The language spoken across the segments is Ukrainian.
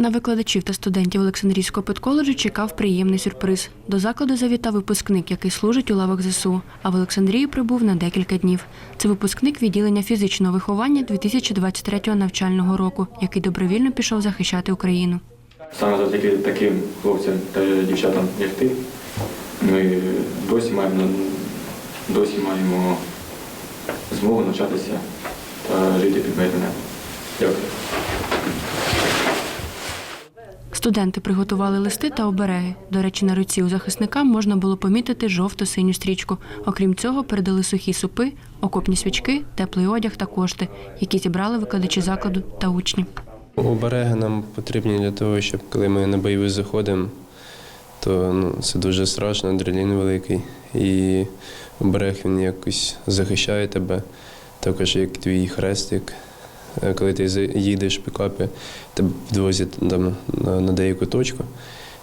На викладачів та студентів Олександрійського педколеджу чекав приємний сюрприз. До закладу завітав випускник, який служить у лавах ЗСУ, а в Олександрії прибув на декілька днів. Це випускник відділення фізичного виховання 2023 навчального року, який добровільно пішов захищати Україну. Саме завдяки таким хлопцям та дівчатам, як ти, ми досі маємо, досі маємо змогу навчатися та жити під. Дякую. Студенти приготували листи та обереги. До речі, на руці у захисника можна було помітити жовто-синю стрічку. Окрім цього, передали сухі супи, окопні свічки, теплий одяг та кошти, які зібрали викладачі закладу та учні. Обереги нам потрібні для того, щоб коли ми на бойові заходимо, то ну, це дуже страшно, адреналін великий. І оберег він якось захищає тебе, також як твій хрестик. Е, Коли ти їдеш в пікапі, тебе підвозять там, на, деяку точку,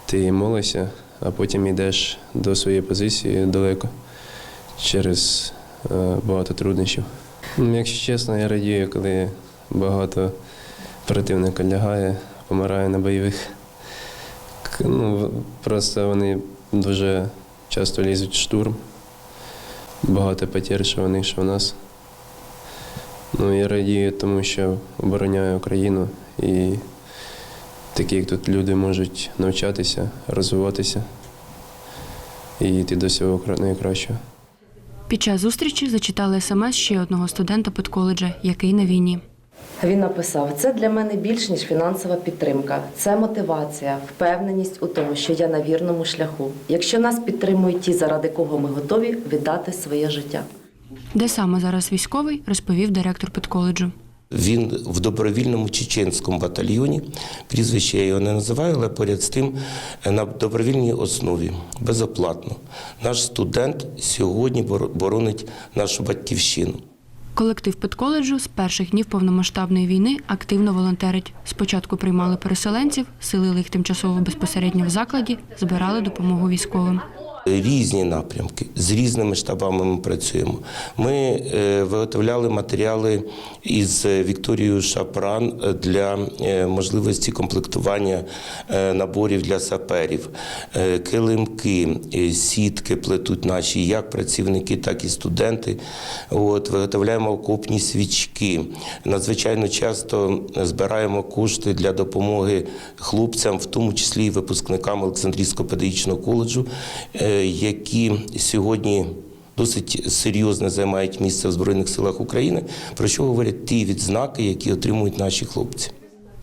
ти молишся, а потім йдеш до своєї позиції далеко через е, багато труднощів. Ну, Якщо чесно, я радію, коли багато противника лягає, помирає на бойових. Ну, просто вони дуже часто лізуть в штурм. Багато потерь, що в них, що в нас. Ну, я радію, тому що обороняю Україну і такі, як тут люди можуть навчатися, розвиватися і йти до всього кра- найкращого. Під час зустрічі зачитали смс ще одного студента педколеджа, який на війні. Він написав: це для мене більш ніж фінансова підтримка, це мотивація, впевненість у тому, що я на вірному шляху. Якщо нас підтримують ті, заради кого ми готові віддати своє життя. Де саме зараз військовий, розповів директор педколеджу. Він в добровільному чеченському батальйоні. Прізвище я його не називаю, але поряд з тим е, на добровільній основі безоплатно. Наш студент сьогодні бор- боронить нашу батьківщину. Колектив педколеджу з перших днів повномасштабної війни активно волонтерить. Спочатку приймали переселенців, селили їх тимчасово безпосередньо в закладі, збирали допомогу військовим. Різні напрямки з різними штабами ми працюємо. Ми е, виготовляли матеріали із Вікторією Шапран для е, можливості комплектування е, наборів для саперів, килимки, сітки плетуть наші як працівники, так і студенти. От виготовляємо окопні свічки. Надзвичайно часто збираємо кошти для допомоги хлопцям, в тому числі і випускникам Олександрійського педагогічного коледжу, які сьогодні досить серйозно займають місце в Збройних силах України, про що говорять ті відзнаки, які отримують наші хлопці.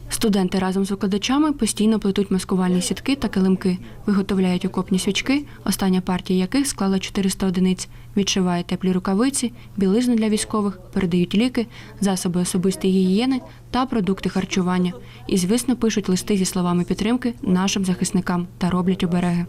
Студенти разом з викладачами постійно плетуть маскувальні сітки та килимки, виготовляють окопні свічки, остання партія яких склала 400 одиниць, відшивають теплі рукавиці, білизну для військових, передають ліки, засоби особистої гігієни та продукти харчування. І, звісно, пишуть листи зі словами підтримки нашим захисникам та роблять обереги.